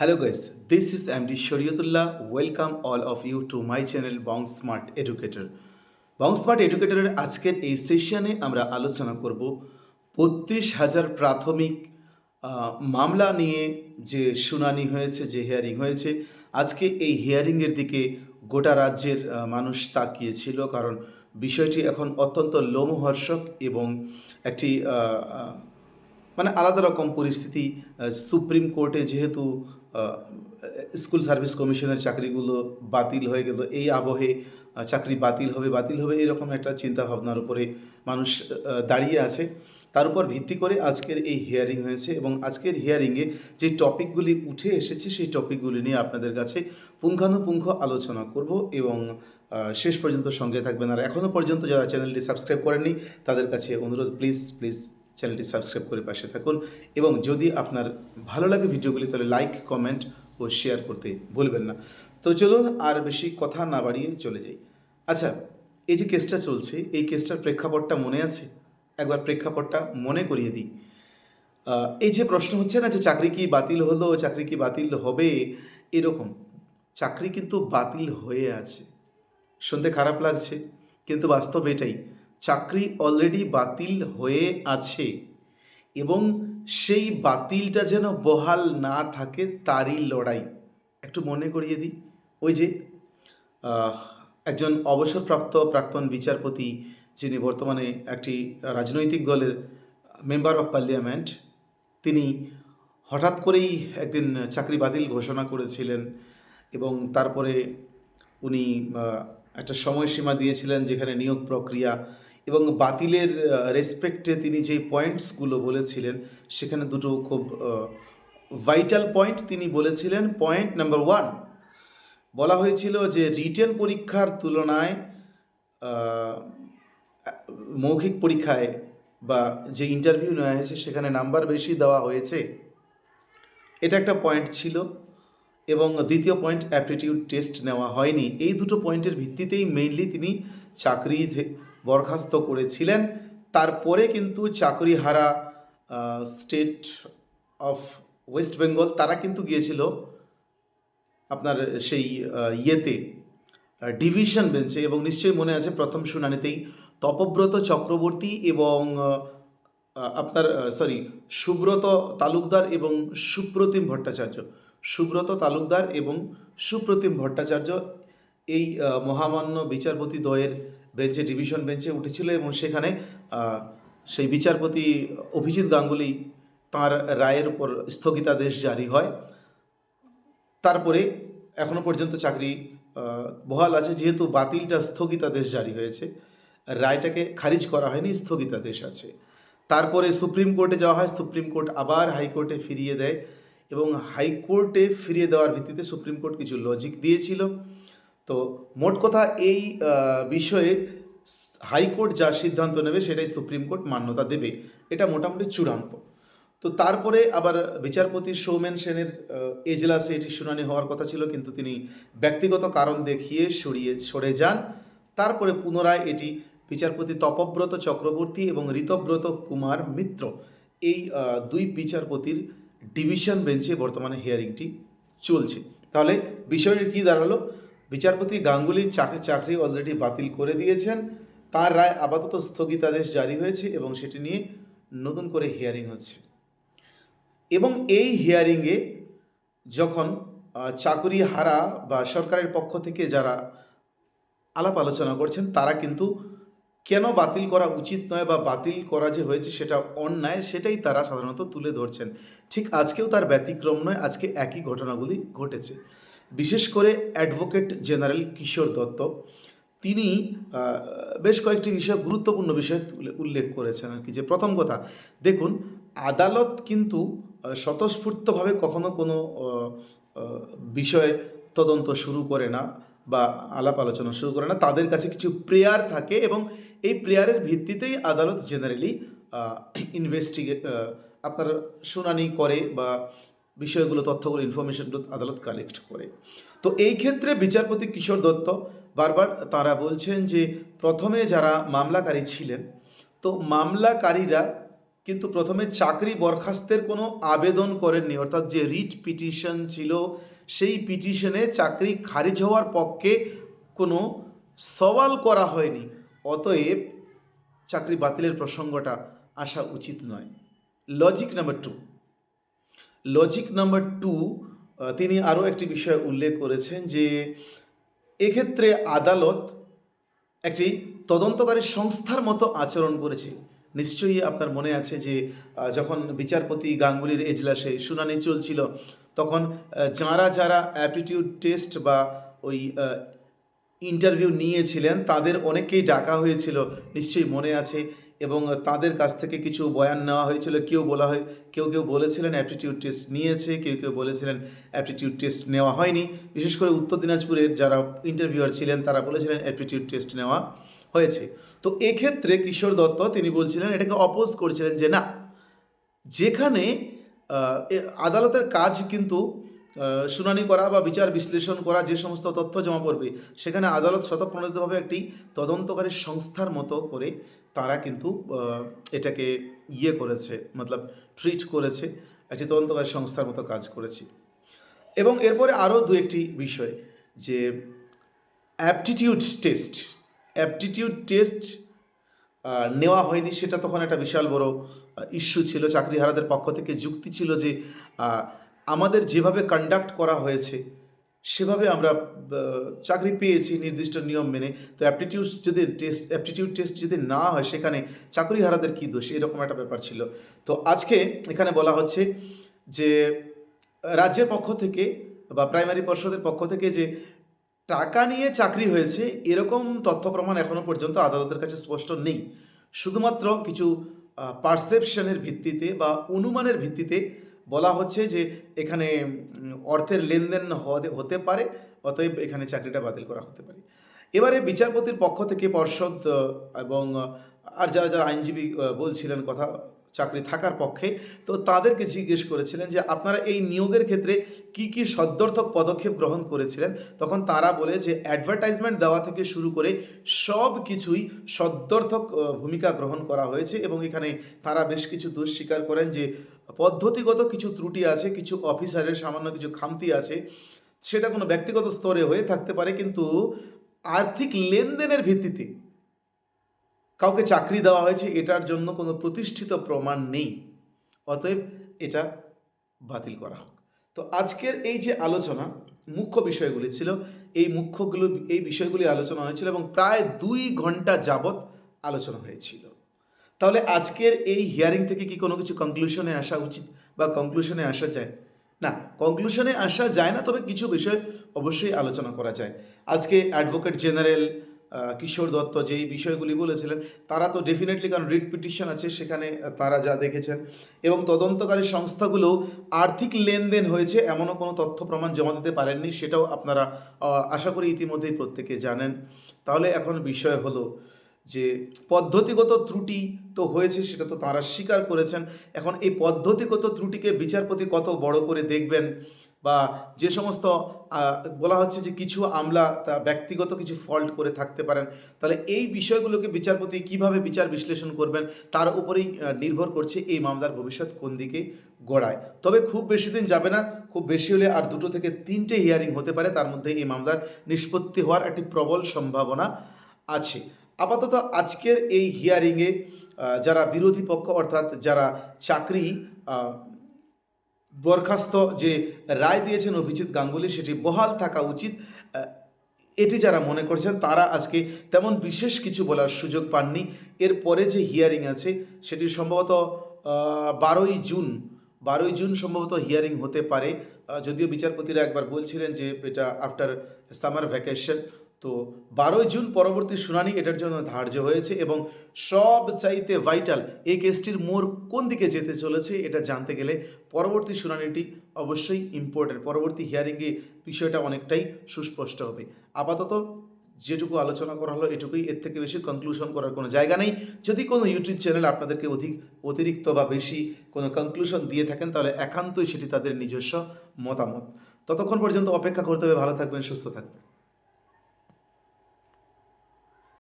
Hello guys, this is MD Shariatullah. Welcome all of you to my channel Bong Smart Educator. Bong Smart এডুকেটরের আজকের এই সেশনে আমরা আলোচনা করব বত্রিশ হাজার প্রাথমিক মামলা নিয়ে যে শুনানি হয়েছে যে হিয়ারিং হয়েছে আজকে এই হিয়ারিংয়ের দিকে গোটা রাজ্যের মানুষ তাকিয়েছিল কারণ বিষয়টি এখন অত্যন্ত লোমহর্ষক এবং একটি মানে আলাদা রকম পরিস্থিতি সুপ্রিম কোর্টে যেহেতু স্কুল সার্ভিস কমিশনের চাকরিগুলো বাতিল হয়ে গেল, এই আবহে চাকরি বাতিল হবে বাতিল হবে, এরকম একটা চিন্তা ভাবনার উপরে মানুষ দাঁড়িয়ে আছে। তার উপর ভিত্তি করে আজকের এই হিয়ারিং হয়েছে এবং আজকের হিয়ারিংয়ে যে টপিকগুলি উঠে এসেছে, সেই টপিকগুলি নিয়ে আপনাদের কাছে পুঙ্খানুপুঙ্খ আলোচনা করব এবং শেষ পর্যন্ত সঙ্গে থাকবেন। আর এখনও পর্যন্ত যারা চ্যানেলটি সাবস্ক্রাইব করেননি, তাদের কাছে অনুরোধ প্লিজ প্লিজ চ্যানেলটি সাবস্ক্রাইব করে পাশে থাকুন এবং যদি আপনার ভালো লাগে ভিডিওগুলি, তাহলে লাইক কমেন্ট ও শেয়ার করতে ভুলবেন না। তো চলুন আর বেশি কথা না বাড়িয়ে চলে যাই। আচ্ছা এই যে কেসটা চলছে, এই কেসটার প্রেক্ষাপটটা মনে আছে? একবার প্রেক্ষাপটটা মনে করিয়ে দিই। এই যে প্রশ্ন হচ্ছে না যে চাকরি কি বাতিল হলো, চাকরি কি বাতিল হবে? এরকম। চাকরি কিন্তু বাতিল হয়ে আছে। শুনতে খারাপ লাগছে, কিন্তু বাস্তব এটাই। চাকরি অলরেডি বাতিল হয়ে আছে এবং সেই বাতিলটা যেন বহাল না থাকে তারই লড়াই। একটু মনে করিয়ে দিই। ওই যে একজন অবসরপ্রাপ্ত প্রাক্তন বিচারপতি যিনি বর্তমানে একটি রাজনৈতিক দলের মেম্বার অফ পার্লিয়ামেন্ট তিনি হঠাৎ করেই একদিন চাকরি বাতিল ঘোষণা করেছিলেন এবং তারপরে উনি একটা সময়সীমা দিয়েছিলেন যেখানে নিয়োগ প্রক্রিয়া এবং বাতিলের রেসপেক্টে তিনি যে পয়েন্টসগুলো বলেছিলেন, সেখানে দুটো খুব ভাইটাল পয়েন্ট তিনি বলেছিলেন। পয়েন্ট নাম্বার ওয়ান বলা হয়েছিল যে রিটেন পরীক্ষার তুলনায় মৌখিক পরীক্ষায় বা যে ইন্টারভিউ নেওয়া হয়েছে, সেখানে নাম্বার বেশি দেওয়া হয়েছে। এটা একটা পয়েন্ট ছিল এবং দ্বিতীয় পয়েন্ট অ্যাপটিটিউড টেস্ট নেওয়া হয়নি। এই দুটো পয়েন্টের ভিত্তিতেই মেইনলি তিনি চাকরি বরখাস্ত করেছিলেন। তারপরে কিন্তু চাকরি হারা স্টেট অফ ওয়েস্ট বেঙ্গল তারা কিন্তু গিয়েছিল আপনার সেই ইয়েতে ডিভিশন বেঞ্চে এবং নিশ্চয়ই মনে আছে প্রথম শুনানিতেই তপব্রত চক্রবর্তী এবং আপনার সরি সুব্রত তালুকদার এবং সুপ্রতিম ভট্টাচার্য। সুব্রত তালুকদার এবং সুপ্রতিম ভট্টাচার্য এই মহামান্য বিচারপতি দ্বয়ের বেঞ্চে, ডিভিশন বেঞ্চে উঠেছিল এবং সেখানে সেই বিচারপতি অভিজিৎ গাঙ্গুলি তার রায়ের উপর স্থগিতাদেশ জারি হয়। তারপরে এখনও পর্যন্ত চাকরি বহাল আছে, যেহেতু বাতিলটা স্থগিতাদেশ জারি হয়েছে। রায়টাকে খারিজ করা হয়নি, স্থগিতাদেশ আছে। তারপরে সুপ্রিম কোর্টে যাওয়া হয়, সুপ্রিম কোর্ট আবার হাইকোর্টে ফিরিয়ে দেয় এবং হাইকোর্টে ফিরিয়ে দেওয়ার ভিত্তিতে সুপ্রিম কোর্ট কিছু লজিক দিয়েছিল। তো মোট কথা এই বিষয়ে হাইকোর্ট যা সিদ্ধান্ত নেবে সেটাই সুপ্রিম কোর্ট মান্যতা দেবে। এটা মোটামুটি চূড়ান্ত। তো তারপরে আবার বিচারপতি সৌমেন সেনের এজলাসে এটি শুনানি হওয়ার কথা ছিল, কিন্তু তিনি ব্যক্তিগত কারণ দেখিয়ে সরিয়ে, সরে যান। তারপরে পুনরায় এটি বিচারপতি তপব্রত চক্রবর্তী এবং ঋতব্রত কুমার মিত্র এই দুই বিচারপতির ডিভিশন বেঞ্চে বর্তমানে হিয়ারিংটি চলছে। তাহলে বিষয়টি কী দাঁড়াল? বিচারপতি গাঙ্গুলি চাকরি চাকরি অলরেডি বাতিল করে দিয়েছেন। তার রায় আপাতত স্থগিতাদেশ জারি হয়েছে এবং সেটি নিয়ে নতুন করে হিয়ারিং হচ্ছে। এবং এই হিয়ারিংয়ে যখন চাকরি হারা বা সরকারের পক্ষ থেকে যারা আলাপ আলোচনা করছেন, তারা কিন্তু কেন বাতিল করা উচিত নয় বা বাতিল করা যে হয়েছে সেটা অন্যায়, সেটাই তারা সাধারণত তুলে ধরছেন। ঠিক আজকেও তার ব্যতিক্রম নয়, আজকে একই ঘটনাগুলি ঘটেছে। বিশেষ করে অ্যাডভোকেট জেনারেল কিশোর দত্ত, তিনি বেশ কয়েকটি বিষয়, গুরুত্বপূর্ণ বিষয় উল্লেখ করেছেন আর কি। যে প্রথম কথা, দেখুন, আদালত কিন্তু স্বতঃস্ফূর্তভাবে কখনো কোনো বিষয় তদন্ত শুরু করে না বা আলাপ আলোচনা শুরু করে না। তাদের কাছে কিছু প্রেয়ার থাকে এবং এই প্রেয়ারের ভিত্তিতেই আদালত জেনারেলি ইনভেস্টিগেট আপনার শুনানি করে বা বিষয়গুলো, তথ্যগুলো ইনফরমেশনগুলো আদালত কালেক্ট করে। তো এই ক্ষেত্রে বিচারপতি কিশোর দত্ত বারবার তারা বলছেন যে, প্রথমে যারা মামলাকারী ছিলেন, তো মামলাকারীরা কিন্তু প্রথমে চাকরি বরখাস্তের কোনো আবেদন করেননি। অর্থাৎ যে রিট পিটিশন ছিল, সেই পিটিশনে চাকরি খারিজ হওয়ার পক্ষে কোনো সওয়াল করা হয়নি। অতএব চাকরি বাতিলের প্রসঙ্গটা আসা উচিত নয়। Logic number two logic number two তিনি আরও একটি বিষয় উল্লেখ করেছেন যে এক্ষেত্রে আদালত একটি তদন্তকারী সংস্থার মতো আচরণ করেছে। নিশ্চয়ই আপনার মনে আছে যে যখন বিচারপতি গাঙ্গুলির এজলাসে শুনানি চলছিল, তখন যারা যারা অ্যাপটিটিউড টেস্ট বা ওই ইন্টারভিউ নিয়েছিলেন, তাদের অনেকেই ডাকা হয়েছিল। নিশ্চয়ই মনে আছে এবং তাদের কাছ থেকে কিছু বয়ান নেওয়া হয়েছিল। কেউ বলা হয়, কেউ কেউ বলেছিলেন অ্যাপটিটিউড টেস্ট নিয়েছে, কেউ কেউ বলেছিলেন অ্যাপটিটিউড টেস্ট নেওয়া হয়নি। বিশেষ করে উত্তর দিনাজপুরের যারা ইন্টারভিউয়ার ছিলেন, তারা বলেছিলেন অ্যাপটিটিউড টেস্ট নেওয়া হয়েছে। তো এক্ষেত্রে কিশোর দত্ত, তিনি বলছিলেন, এটাকে অপোজ করছিলেন যে না, যেখানে আদালতের কাজ কিন্তু শুনানি করা বা বিচার বিশ্লেষণ করা যে সমস্ত তথ্য জমা পড়বে, সেখানে আদালত স্বতঃপ্রণোদিতভাবে একটি তদন্তকারী সংস্থার মতো করে তারা কিন্তু এটাকে ইয়ে করেছে, মতলব ট্রিট করেছে, একটি তদন্তকারী সংস্থার মতো কাজ করেছে। এবং এরপরে আরও দু একটি বিষয় যে অ্যাপটিটিউড টেস্ট অ্যাপটিটিউড টেস্ট নেওয়া হয়নি, সেটা তখন একটা বিশাল বড় ইস্যু ছিল, চাকরিহারাদের পক্ষ থেকে যুক্তি ছিল যে আমাদের যেভাবে কন্ডাক্ট করা হয়েছে, সেভাবে আমরা চাকরি পেয়েছি নির্দিষ্ট নিয়ম মেনে। তো অ্যাপটিটিউড যদি টেস্ট অ্যাপটিটিউড টেস্ট যদি না হয়, সেখানে চাকরিহারাদের কী দোষ? এরকম একটা ব্যাপার ছিল। তো আজকে এখানে বলা হচ্ছে যে, রাজ্যের পক্ষ থেকে বা প্রাইমারি পর্ষদের পক্ষ থেকে যে টাকা নিয়ে চাকরি হয়েছে, এরকম তথ্য প্রমাণ এখনও পর্যন্ত আদালতের কাছে স্পষ্ট নেই। শুধুমাত্র কিছু পারসেপশনের ভিত্তিতে বা অনুমানের ভিত্তিতে বলা হচ্ছে যে এখানে অর্থের লেনদেন হতে- পারে, অতএব এখানে চাকরিটা বাতিল করা হতে পারে। এবারে বিচারপতির পক্ষ থেকে পর্ষদ, এবং, আর যারা যারা আইনজীবী বলছিলেন কথা চাকরি থাকার পক্ষে, তো তাদেরকে জিজ্ঞেস করেছিলেন যে আপনারা এই নিয়োগের ক্ষেত্রে কি কি সদ্যর্থক পদক্ষেপ গ্রহণ করেছিলেন? তখন তারা বলে যে অ্যাডভার্টাইজমেন্ট দেওয়া থেকে শুরু করে সব কিছুই সদ্যর্থক ভূমিকা গ্রহণ করা হয়েছে এবং এখানে তারা বেশ কিছু দোষ স্বীকার করেন যে পদ্ধতিগত কিছু ত্রুটি আছে, কিছু অফিসারের সামান্য কিছু খামতি আছে, সেটা কোনো ব্যক্তিগত স্তরে হয়ে থাকতে পারে, কিন্তু আর্থিক লেনদেনের ভিত্তিতে কাউকে চাকরি দেওয়া হয়েছে, এটার জন্য কোনো প্রতিষ্ঠিত প্রমাণ নেই। অতএব এটা বাতিল করা হোক। তো আজকের এই যে আলোচনা, মুখ্য বিষয়গুলি ছিল, এই মুখ্যগুলো, এই বিষয়গুলি আলোচনা হয়েছিল এবং প্রায় দুই ঘণ্টা যাবৎ আলোচনা হয়েছিল। তাহলে আজকের এই হিয়ারিং থেকে কি কোনো কিছু কনক্লুশনে আসা উচিত বা কনক্লুশনে আসা যায়? না কনক্লুশনে আসা যায় না, তবে কিছু বিষয় অবশ্যই আলোচনা করা যায়। আজকে অ্যাডভোকেট জেনারেল কিশোর দত্ত যেই বিষয়গুলি বলেছিলেন, তারা তো ডেফিনেটলি কারণ রিট পিটিশন আছে, সেখানে তারা যা দেখেছেন। এবং তদন্তকারী সংস্থাগুলো আর্থিক লেনদেন হয়েছে, এমনও কোনো তথ্য প্রমাণ জমা দিতে পারেননি, সেটাও আপনারা আশা করি ইতিমধ্যেই প্রত্যেকে জানেন। তাহলে এখন বিষয় হলো যে, পদ্ধতিগত ত্রুটি তো হয়েছে, সেটা তো তারা স্বীকার করেছেন। এখন এই পদ্ধতিগত ত্রুটিকে বিচারপতি কত বড় করে দেখবেন? বা যে সমস্ত বলা হচ্ছে যে কিছু আমলা তা ব্যক্তিগত কিছু ফল্ট করে থাকতে পারেন। তাহলে এই বিষয়গুলোকে বিচারপতি কীভাবে বিচার বিশ্লেষণ করবেন, তার উপরেই নির্ভর করছে এই মামলার ভবিষ্যৎ কোন দিকে গড়ায়। তবে খুব বেশি দিন যাবে না, খুব বেশি হলে আর দুটো থেকে তিনটে হিয়ারিং হতে পারে, তার মধ্যে এই মামলার নিষ্পত্তি হওয়ার একটি প্রবল সম্ভাবনা আছে। আপাতত আজকের এই হিয়ারিংয়ে যারা বিরোধী পক্ষ অর্থাৎ যারা চাকরি বরখাস্ত যে রায় দিয়েছেন অভিজিৎ গাঙ্গুলি, সেটি বহাল থাকা উচিত। এটি যারা মনে করছেন, তারা আজকে তেমন বিশেষ কিছু বলার সুযোগ পাননি। এরপরে যে হিয়ারিং আছে, সেটি সম্ভবত বারোই জুন বারোই জুন সম্ভবত হিয়ারিং হতে পারে। যদিও বিচারপতিরা একবার বলছিলেন যে এটা আফটার সামার ভ্যাকেশন তো বারোই জুন পরবর্তী শুনানি এটার জন্য ধার্য হয়েছে এবং সব চাইতে ভাইটাল এই কেসটির মোড় কোন দিকে যেতে চলেছে এটা জানতে গেলে পরবর্তী শুনানিটি অবশ্যই ইম্পর্টেন্ট পরবর্তী হিয়ারিংয়ে বিষয়টা অনেকটাই সুস্পষ্ট হবে। আপাতত যেটুকু আলোচনা করা হলো এটুকুই। এর থেকে বেশি কনক্লুশন করার কোনো জায়গা নেই। যদি কোনো ইউটিউব চ্যানেল আপনাদেরকে অধিক অতিরিক্ত বা বেশি কোনো কনক্লুশন দিয়ে থাকেন, তাহলে একান্তই সেটি তাদের নিজস্ব মতামত। ততক্ষণ পর্যন্ত অপেক্ষা করতে হবে। ভালো থাকবেন, সুস্থ থাকবেন।